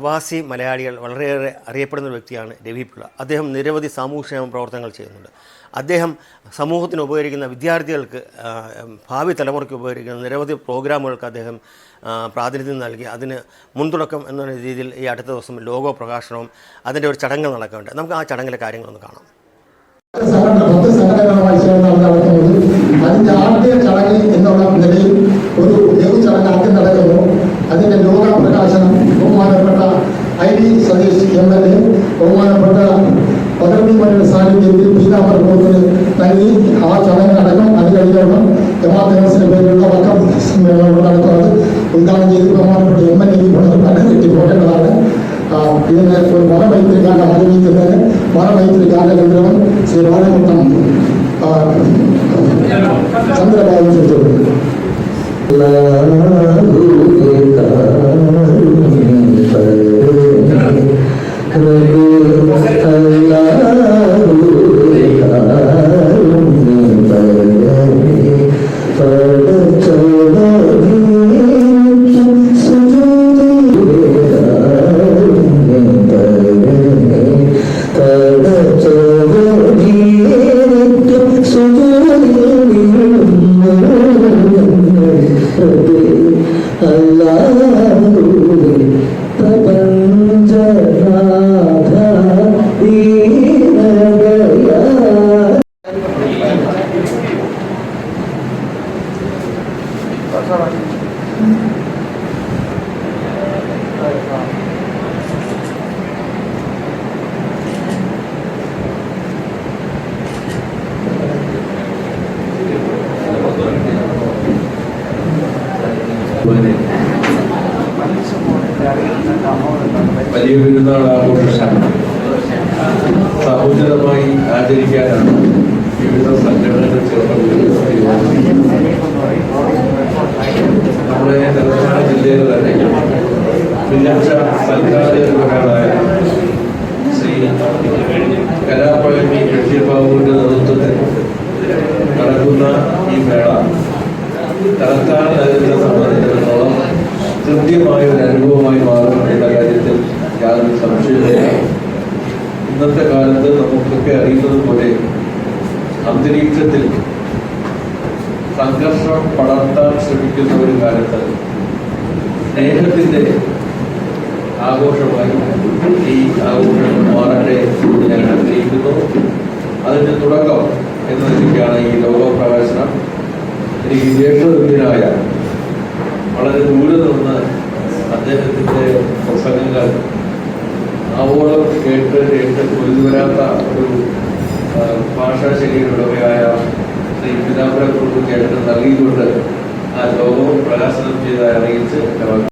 പ്രവാസി മലയാളികൾ വളരെയേറെ അറിയപ്പെടുന്ന വ്യക്തിയാണ് രവി പിള്ള. അദ്ദേഹം നിരവധി സാമൂഹ്യക്ഷേമ പ്രവർത്തനങ്ങൾ ചെയ്യുന്നുണ്ട്. അദ്ദേഹം സമൂഹത്തിന് ഉപകരിക്കുന്ന വിദ്യാർത്ഥികൾക്ക് ഭാവി തലമുറയ്ക്ക് ഉപകരിക്കുന്ന നിരവധി പ്രോഗ്രാമുകൾക്ക് അദ്ദേഹം പ്രാതിനിധ്യം നൽകി. അതിന് മുൻതുടക്കം എന്ന രീതിയിൽ ഈ അടുത്ത ദിവസം ലോഗോ പ്രകാശനവും അതിന്റെ ഒരു ചടങ്ങ് നടക്കുന്നുണ്ട്. നമുക്ക് ആ ചടങ്ങിലെ കാര്യങ്ങളൊന്ന് കാണാം. கோகா பிரகாசனம் ಬಹುಮಾನಪಟ್ಟ I D Satish M L A ಬಹುಮಾನಪಟ್ಟ பதவி மன்ற சாநித்தியத்தில் பீதாமர் கோவில் தங்கி ஆ சடங்கு அடக்கம் அதிகாரிகளுடன் ஜமாத்தின் பேருள்ள வக்கம் நடத்துவது உதாரணம் செய்து பிரமாணப்பட்ட எம்எல் நிதி பணம் கட்டி போட்டதாக இதில் ஒரு மரம் வைத்திருக்காங்க அறிவித்திருக்காங்க மரம் வைத்திருக்காங்க என்றவன் சிறு வாரமுத்தம் വലിയ പെരുന്നാൾ ആഘോഷം സഹോദരമായി ആചരിക്കാനാണ് വിവിധ സംഘടനകൾ ചേർന്ന് ജില്ലയിൽ തന്നെ. മികച്ച സംഘാടകരായ ശ്രീ കലാപ്രേമി ബാബുവിന്റെ നേതൃത്വത്തിൽ നടക്കുന്ന ഈ മേള തലസ്ഥാന നഗരത്തെ സംബന്ധിച്ചിടത്തോളം കൃത്യമായ ഒരു അനുഭവമായി മാറും എന്ന കാര്യത്തിൽ യാതൊരു സംശയമില്ല ഇന്നത്തെ കാലത്ത് നമുക്കൊക്കെ അറിയുന്നത് പോലെ അന്തരീക്ഷത്തിൽ സംഘർഷം പടർത്താൻ ശ്രമിക്കുന്ന ഒരു കാലത്ത് സ്നേഹത്തിന്റെ ആഘോഷമായി ഈ ആഘോഷം മാറട്ടെ ഞാൻ ആഗ്രഹിക്കുന്നു. അതിന്റെ തുടക്കം എന്ന നിലയ്ക്കാണ് ഈ ലോക പ്രകാശനം എനിക്ക് ജ്യേഷ്ഠതുല്യനായ വളരെ ദൂരെ നിന്ന് അദ്ദേഹത്തിന്റെ പ്രസംഗങ്ങൾ ആവോളം കേട്ട് കേട്ട് പൊരുതുവരാത്ത ഒരു ഭാഷാശൈലിയുടെ ഉടമയായ ശ്രീ പിതാംബര കുറുപ്പ് ചേട്ടന് നൽകിക്കൊണ്ട് ആ ലോകവും പ്രകാശനം ചെയ്ത് അറിയിച്ച്